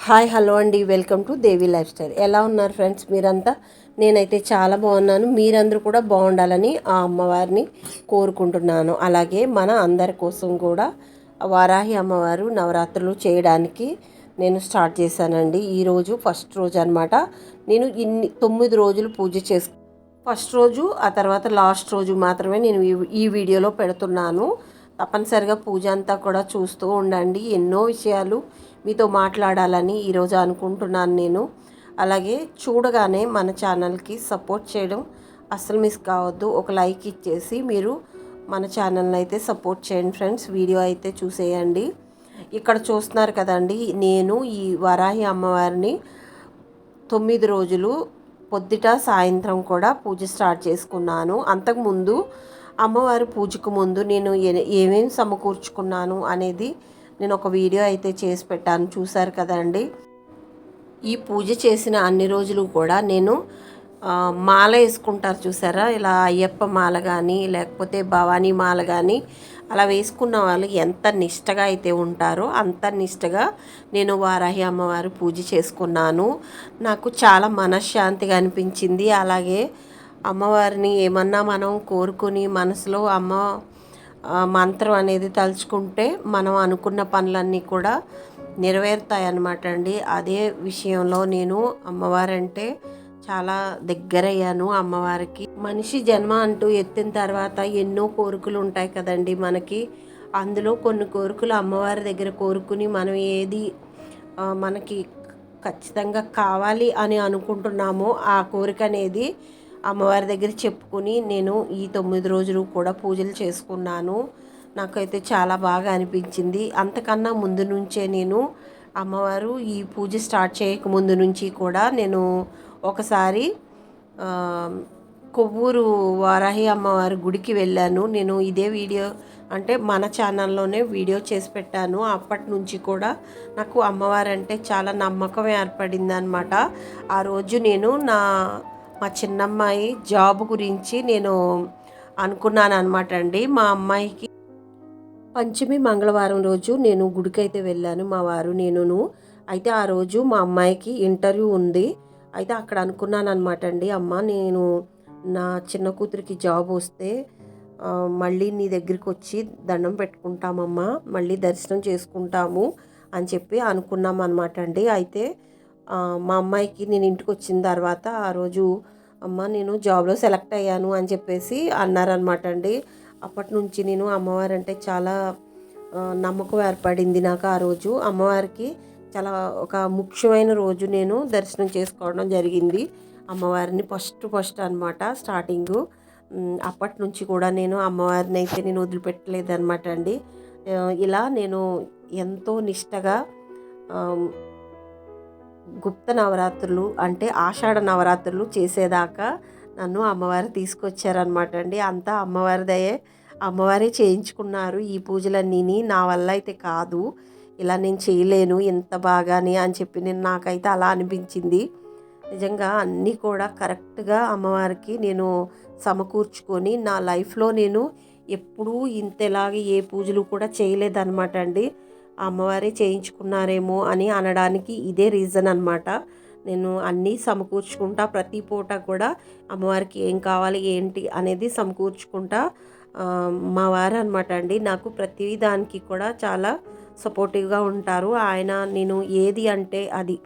Hi hello అండి. Welcome to Devi lifestyle. ఎలా ఉన్నారు ఫ్రెండ్స్? మీరంతా? నేనైతే చాలా బాగున్నాను. మీరందరూ కూడా బాగుండాలని ఆ అమ్మవారిని కోరుకుంటున్నాను. అలాగే మన అందరి కోసం కూడా వారాహి అమ్మవారు నవరాత్రులు చేయడానికి నేను స్టార్ట్ చేశానండి. ఈరోజు ఫస్ట్ రోజు అనమాట నేను ఇన్ని తొమ్మిది రోజులు పూజ చేసు ఫస్ట్ రోజు ఆ తర్వాత లాస్ట్ రోజు మాత్రమే నేను ఈ- ఈ వీడియోలో పెడుతున్నాను. తప్పనిసరిగా పూజ అంతా కూడా చూస్తూ ఉండండి. ఎన్నో విషయాలు మీతో మాట్లాడాలని ఈరోజు అనుకుంటున్నాను నేను. అలాగే చూడగానే మన ఛానల్కి సపోర్ట్ చేయడం అస్సలు మిస్ కావద్దు. ఒక లైక్ ఇచ్చేసి మీరు మన ఛానల్ని అయితే సపోర్ట్ చేయండి ఫ్రెండ్స్. వీడియో అయితే చూసేయండి. ఇక్కడ చూస్తున్నారు కదండి నేను ఈ వరాహి అమ్మవారిని తొమ్మిది రోజులు పొద్దుట సాయంత్రం కూడా పూజ స్టార్ట్ చేసుకున్నాను. అంతకుముందు అమ్మవారి పూజకు ముందు నేను ఏ- ఏమేమి సమకూర్చుకున్నాను అనేది నేను ఒక వీడియో అయితే చేసి పెట్టాను చూశారు కదండి. ఈ పూజ చేసిన అన్ని రోజులు కూడా నేను మాల వేసుకుంటారు చూసారా? ఇలా అయ్యప్ప మాల కానీ లేకపోతే భవానీ మాల కానీ అలా వేసుకున్న వాళ్ళు ఎంత నిష్టగా అయితే ఉంటారో అంత నిష్టగా నేను వారాహి అమ్మవారి పూజ చేసుకున్నాను. నాకు చాలా మనశ్శాంతిగా అనిపించింది. అలాగే అమ్మవారిని ఏమన్నా మనం కోరుకుని మనసులో అమ్మ మంత్రం అనేది తలుచుకుంటే మనం అనుకున్న పనులన్నీ కూడా నెరవేరుతాయి అన్నమాట అండి అదే విషయంలో నేను అమ్మవారంటే చాలా దగ్గరయ్యాను అమ్మవారికి. మనిషి జన్మ అంటూ ఎత్తిన తర్వాత ఎన్నో కోరికలు ఉంటాయి కదండి మనకి. అందులో కొన్ని కోరికలు అమ్మవారి దగ్గర కోరుకుని మనం ఏది మనకి ఖచ్చితంగా కావాలి అని అనుకుంటున్నామో ఆ కోరిక అనేది అమ్మవారి దగ్గర చెప్పుకుని నేను ఈ తొమ్మిది రోజులు కూడా పూజలు చేసుకున్నాను. నాకైతే చాలా బాగా అనిపించింది. అంతకన్నా ముందు నుంచే నేను అమ్మవారు ఈ పూజ స్టార్ట్ చేయక ముందు నుంచి కూడా నేను ఒకసారి కొవ్వూరు వారాహి అమ్మవారి గుడికి వెళ్ళాను. నేను ఇదే వీడియో అంటే మన ఛానల్లోనే వీడియో చేసి పెట్టాను. అప్పటి నుంచి కూడా నాకు అమ్మవారు అంటే చాలా నమ్మకం ఏర్పడింది అనమాట ఆ రోజు నేను నా మా చిన్నమ్మాయి జాబ్ గురించి నేను అనుకున్నాను అనమాట అండి. మా అమ్మాయికి పంచమి మంగళవారం రోజు నేను గుడికి అయితే వెళ్ళాను మా వారు నేనును. అయితే ఆ రోజు మా అమ్మాయికి ఇంటర్వ్యూ ఉంది. అయితే అక్కడ అనుకున్నాను అనమాట అండి అమ్మ నేను నా చిన్న కూతురికి జాబ్ వస్తే మళ్ళీ నీ దగ్గరికి వచ్చి దండం పెట్టుకుంటామమ్మా మళ్ళీ దర్శనం చేసుకుంటాము అని చెప్పి అనుకున్నాం అనమాట అండి. అయితే మా అమ్మాయికి నేను ఇంటికి వచ్చిన తర్వాత ఆ రోజు అమ్మ నేను జాబ్లో సెలెక్ట్ అయ్యాను అని చెప్పేసి అన్నారనమాట అండి. అప్పటి నుంచి నేను అమ్మవారు అంటే చాలా నమ్మకం ఏర్పడింది నాకు ఆ రోజు. అమ్మవారికి చాలా ఒక ముఖ్యమైన రోజు నేను దర్శనం చేసుకోవడం జరిగింది. అమ్మవారిని ఫస్ట్ ఫస్ట్ అనమాట స్టార్టింగు. అప్పటి నుంచి కూడా నేను అమ్మవారిని అయితే నేను వదిలిపెట్టలేదు అనమాట అండి ఇలా నేను ఎంతో నిష్టగా గుప్త నవరాత్రులు అంటే ఆషాఢ నవరాత్రులు చేసేదాకా నన్ను అమ్మవారు తీసుకొచ్చారనమాట అండి. అంతా అమ్మవారిదయే అమ్మవారే చేయించుకున్నారు ఈ పూజలన్నీని నా వల్ల అయితే కాదు. ఇలా నేను చేయలేను. ఎంత బాగాని అని చెప్పి నేను నాకైతే అలా అనిపించింది. నిజంగా అన్నీ కూడా కరెక్ట్గా అమ్మవారికి నేను సమకూర్చుకొని నా లైఫ్లో నేను ఎప్పుడూ ఇంతలాగే ఏ పూజలు కూడా చేయలేదన్నమాట అండి. అమ్మవారే చేయించుకున్నారేమో అని అనడానికి ఇదే రీజన్ అనమాట నేను అన్నీ సమకూర్చుకుంటా ప్రతి పూట కూడా అమ్మవారికి ఏం కావాలి ఏంటి అనేది సమకూర్చుకుంటా మా వారు అనమాట అండి. నాకు ప్రతి దానికి కూడా చాలా సపోర్టివ్గా ఉంటారు. ఆయన నేను ఏది అంటే అది.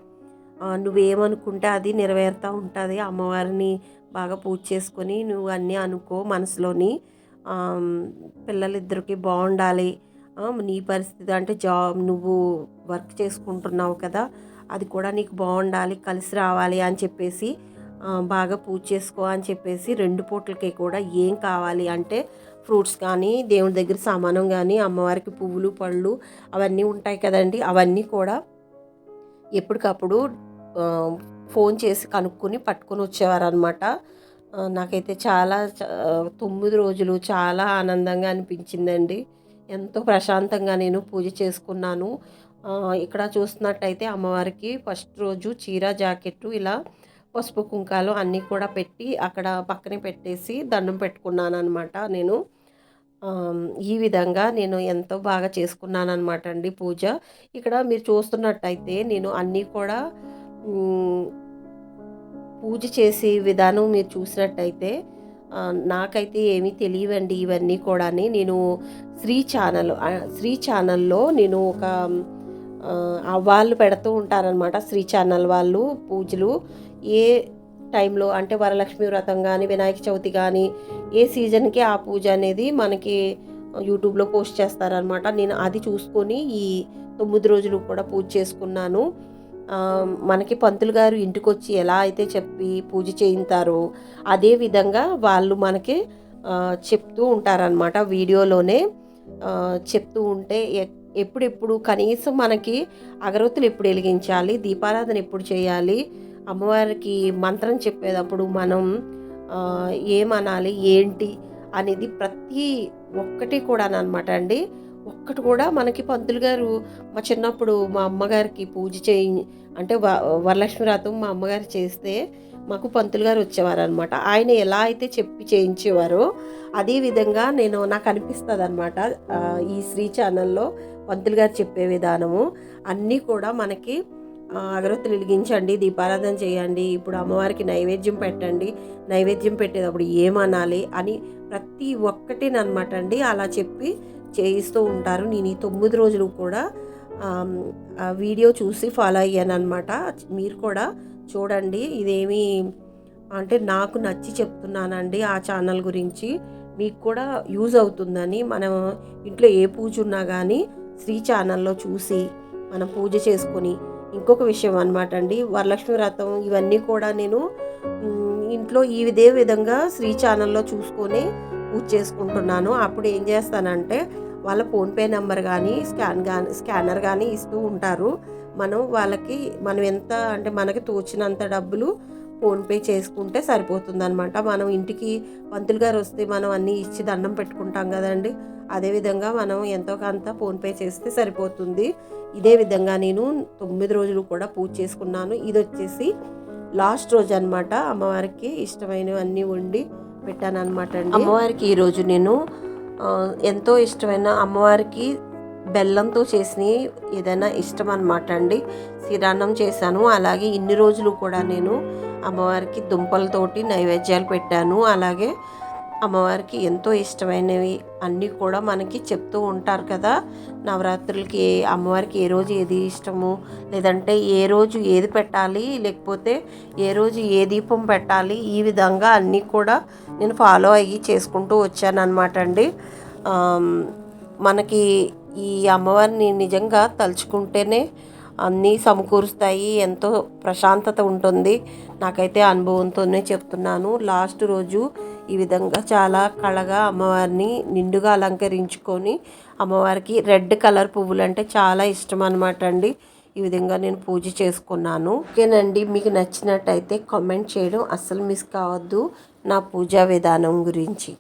నువ్వేమనుకుంటే అది నెరవేరుతూ ఉంటుంది. అమ్మవారిని బాగా పూజ చేసుకొని నువ్వు అన్నీ అనుకో మనసులోని. పిల్లలిద్దరికి బాగుండాలి నీ పరిస్థితి అంటే జాబ్ నువ్వు వర్క్ చేసుకుంటున్నావు కదా అది కూడా నీకు బాగుండాలి కలిసి రావాలి అని చెప్పేసి బాగా పూజ చేసుకో అని చెప్పేసి రెండు పూటలకి కూడా ఏం కావాలి అంటే ఫ్రూట్స్ కానీ దేవుడి దగ్గర సామానం కానీ అమ్మవారికి పువ్వులు పళ్ళు అవన్నీ ఉంటాయి కదండి. అవన్నీ కూడా ఎప్పటికప్పుడు ఫోన్ చేసి కనుక్కొని పట్టుకొని వచ్చేవారు అనమాట నాకైతే చాలా తొమ్మిది రోజులు చాలా ఆనందంగా అనిపించిందండి. ఎంతో ప్రశాంతంగా నేను పూజ చేసుకున్నాను. ఇక్కడ చూస్తున్నట్టయితే అమ్మవారికి ఫస్ట్ రోజు చీర జాకెట్టు ఇలా పసుపు కుంకాలు అన్నీ కూడా పెట్టి అక్కడ పక్కనే పెట్టేసి దండం పెట్టుకున్నాను అనమాట నేను ఈ విధంగా నేను ఎంతో బాగా చేసుకున్నాను అనమాట అండి పూజ. ఇక్కడ మీరు చూస్తున్నట్టయితే నేను అన్నీ కూడా పూజ చేసే విధానం మీరు చూసినట్టయితే నాకైతే ఏమీ తెలియవండి ఇవన్నీ కూడా నేను శ్రీ ఛానల్ శ్రీ ఛానల్లో నేను ఒక వాళ్ళు పెడుతూ ఉంటారనమాట శ్రీ ఛానల్ వాళ్ళు పూజలు. ఏ టైంలో అంటే వరలక్ష్మి వ్రతం కానీ వినాయక చవితి కానీ ఏ సీజన్కి ఆ పూజ అనేది మనకి యూట్యూబ్లో పోస్ట్ చేస్తారనమాట నేను అది చూసుకొని ఈ తొమ్మిది రోజులు కూడా పూజ చేసుకున్నాను. మనకి పంతులు గారు ఇంటికి వచ్చి ఎలా అయితే చెప్పి పూజ చేయింతారో అదే విధంగా వాళ్ళు మనకి చెప్తూ ఉంటారనమాట వీడియోలోనే. చెప్తూ ఉంటే ఎ- ఎప్పుడెప్పుడు కనీసం మనకి అగరొత్తులు ఎప్పుడు వెలిగించాలి దీపారాధన ఎప్పుడు చేయాలి అమ్మవారికి మంత్రం చెప్పేటప్పుడు మనం ఏమనాలి ఏంటి అనేది ప్రతి ఒక్కటి కూడా అనమాట అండి. ఒక్కటి కూడా మనకి పంతులు గారు మా చిన్నప్పుడు మా అమ్మగారికి పూజ చేయి అంటే వ వరలక్ష్మి వ్రతం మా అమ్మగారు చేస్తే మాకు పంతులు గారు వచ్చేవారు అనమాట ఆయన ఎలా అయితే చెప్పి చేయించేవారో అదే విధంగా నేను నాకు అనిపిస్తుంది అనమాట ఈ శ్రీ ఛానల్లో పంతులు గారు చెప్పే విధానము. అన్నీ కూడా మనకి ఆ, అగరొత్తులు వెలిగించండి దీపారాధన చేయండి ఇప్పుడు అమ్మవారికి నైవేద్యం పెట్టండి నైవేద్యం పెట్టేటప్పుడు ఏమనాలి అని ప్రతి ఒక్కటినమాట అండి. అలా చెప్పి చేయిస్తూ ఉంటారు. నేను ఈ తొమ్మిది రోజులు కూడా వీడియో చూసి ఫాలో అయ్యాను అనమాట మీరు కూడా చూడండి. ఇదేమి అంటే నాకు నచ్చి చెప్తున్నానండి ఆ ఛానల్ గురించి. మీకు కూడా యూజ్ అవుతుందని మనం ఇంట్లో ఏ పూజ ఉన్నా కానీ శ్రీ ఛానల్లో చూసి మనం పూజ చేసుకొని ఇంకొక విషయం అనమాట అండి. వరలక్ష్మి వ్రతం ఇవన్నీ కూడా నేను ఇంట్లో ఈ ఇదే విధంగా శ్రీ ఛానల్లో చూసుకొని పూజ చేసుకుంటున్నాను. అప్పుడు ఏం చేస్తానంటే వాళ్ళ ఫోన్పే నెంబర్ కానీ స్కాన్ కానీ స్కానర్ కానీ ఇస్తూ ఉంటారు. మనం వాళ్ళకి మనం ఎంత అంటే మనకి తోచినంత డబ్బులు ఫోన్పే చేసుకుంటే సరిపోతుందనమాట మనం ఇంటికి పంతులు గారు వస్తే మనం అన్నీ ఇచ్చి దండం పెట్టుకుంటాం కదండి. అదేవిధంగా మనం ఎంతో కొంత ఫోన్పే చేస్తే సరిపోతుంది. ఇదే విధంగా నేను తొమ్మిది రోజులు కూడా పూజ చేసుకున్నాను. ఇది వచ్చేసి లాస్ట్ రోజు అనమాట అమ్మవారికి ఇష్టమైనవన్నీ వండి పెట్టాను అనమాట అండి. అమ్మవారికి ఈరోజు నేను ఎంతో ఇష్టమైన అమ్మవారికి బెల్లంతో చేసిన ఏదైనా ఇష్టం అనమాట అండి. శ్రీరాన్నం చేశాను. అలాగే ఇన్ని రోజులు కూడా నేను అమ్మవారికి దుంపలతోటి నైవేద్యాలు పెట్టాను. అలాగే అమ్మవారికి ఎంతో ఇష్టమైనవి అన్నీ కూడా మనకి చెప్తూ ఉంటారు కదా. నవరాత్రులకి ఏ అమ్మవారికి ఏ రోజు ఏది ఇష్టము? లేదంటే ఏ రోజు ఏది పెట్టాలి? లేకపోతే ఏ రోజు ఏ దీపం పెట్టాలి? ఈ విధంగా అన్నీ కూడా నేను ఫాలో అయ్యి చేసుకుంటూ వచ్చాను అనమాట అండి మనకి ఈ అమ్మవారిని నిజంగా తలుచుకుంటేనే అన్నీ సమకూరుస్తాయి ఎంతో ప్రశాంతత ఉంటుంది. నాకైతే అనుభవంతోనే చెప్తున్నాను. లాస్ట్ రోజు ఈ విధంగా చాలా కళగా అమ్మవారిని నిండుగా అలంకరించుకొని అమ్మవారికి రెడ్ కలర్ పువ్వులు అంటే చాలా ఇష్టం అనమాట అండి. ఈ విధంగా నేను పూజ చేసుకున్నాను. ఓకేనండి మీకు నచ్చినట్టయితే కామెంట్ చేయడం అస్సలు మిస్ కావద్దు. నా పూజా విధానం గురించి.